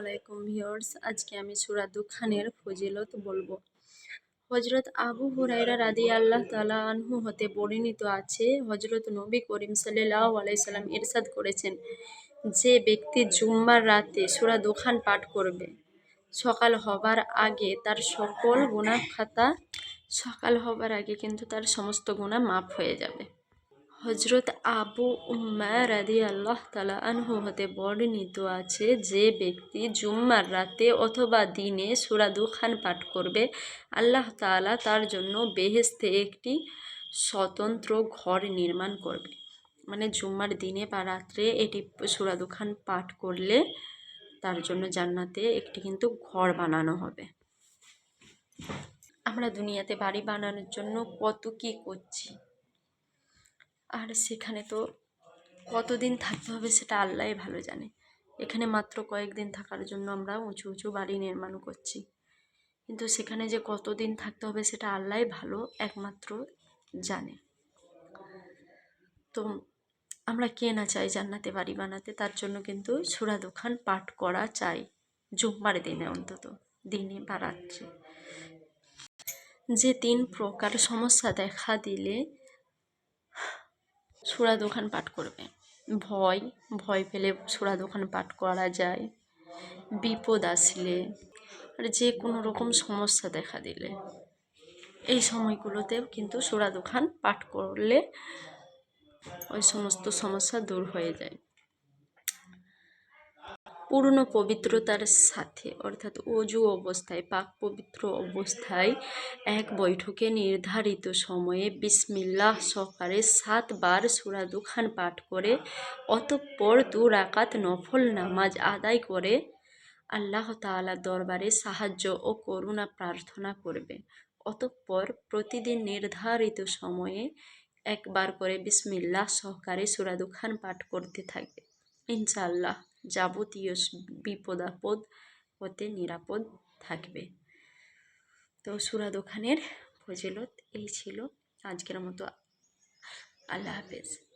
আলাইকুম ভিউয়ার্স, আজকে আমি সুরা দুখানের ফজিলত বলব। হজরত আবু হুরাইরা রাদি আল্লাহ তালা আনহু হতে বর্ণিত আছে হজরত নবী করিম সাল্লাহ আলাইসাল্লাম ইরশাদ করেছেন যে ব্যক্তি জুম্মার রাতে সুরা দুখান পাঠ করবে, সকাল হবার আগে তার সকল গুণা খাতা, সকাল হবার আগে কিন্তু তার সমস্ত গুণা মাফ হয়ে যাবে। হজরত আবু উম্মা রাদি আল্লাহ তালা আনহু হতে বর্ণিত আছে যে ব্যক্তি জুম্মার রাতে অথবা দিনে সুরা দুখান পাঠ করবে, আল্লাহ তালা তার জন্য বেহেস্তে একটি স্বতন্ত্র ঘর নির্মাণ করবে। মানে জুম্মার দিনে বা রাত্রে এটি সুরা দুখান পাঠ করলে তার জন্য জান্নাতে একটি কিন্তু ঘর বানানো হবে। আমরা দুনিয়াতে বাড়ি বানানোর জন্য কত কী করছি? আর সেখানে তো কতদিন থাকতে হবে সেটা আল্লাহ ভালো জানে। এখানে মাত্র কয়েকদিন থাকার জন্য আমরা উঁচু উঁচু বাড়ি নির্মাণ করছি। কিন্তু সেখানে যে কতদিন থাকতে হবে সেটা আল্লাহ ভালো একমাত্র জানে। তো আমরা কে না চাই জান্নাতে বাড়ি বানাতে, তার জন্য কিন্তু সুরা দোকান পাঠ করা চাই জুম্মার দিনে অন্তত, দিনে বা রাত্রে। যে তিন প্রকার সমস্যা দেখা দিলে সুরা দোকান পাঠ করবে। ভয় ভয় পেলে সুরা দোকান পাঠ করা যায়। বিপদ আসলে আর যে কোনো রকম সমস্যা দেখা দিলে। এই সময়গুলোতেও কিন্তু সুরা দোকান পাঠ করলে ওই সমস্ত সমস্যা দূর হয়ে যায়। পূর্ণ পবিত্রতার সাথে, অর্থাৎ অজু অবস্থায়, পাক পবিত্র অবস্থায় এক বৈঠকে নির্ধারিত সময়ে বিসমিল্লাহ সহকারে সাতবার সুরা দুখান পাঠ করে, অতঃপর দু রাকাত নফল নামাজ আদায় করে আল্লাহ তালা দরবারে সাহায্য ও করুণা প্রার্থনা করবে। অতঃপর প্রতিদিন নির্ধারিত সময়ে একবার করে বিসমিল্লাহ সহকারে সুরাদুখান পাঠ করতে থাকবে ইনশাআল্লাহ। যাবতীয় বিপদাপদ হতে নিরাপদ থাকবে। তো সুরা দোকানের ফজিলত এই ছিল। আজকের মতো আল্লাহ হাফেজ।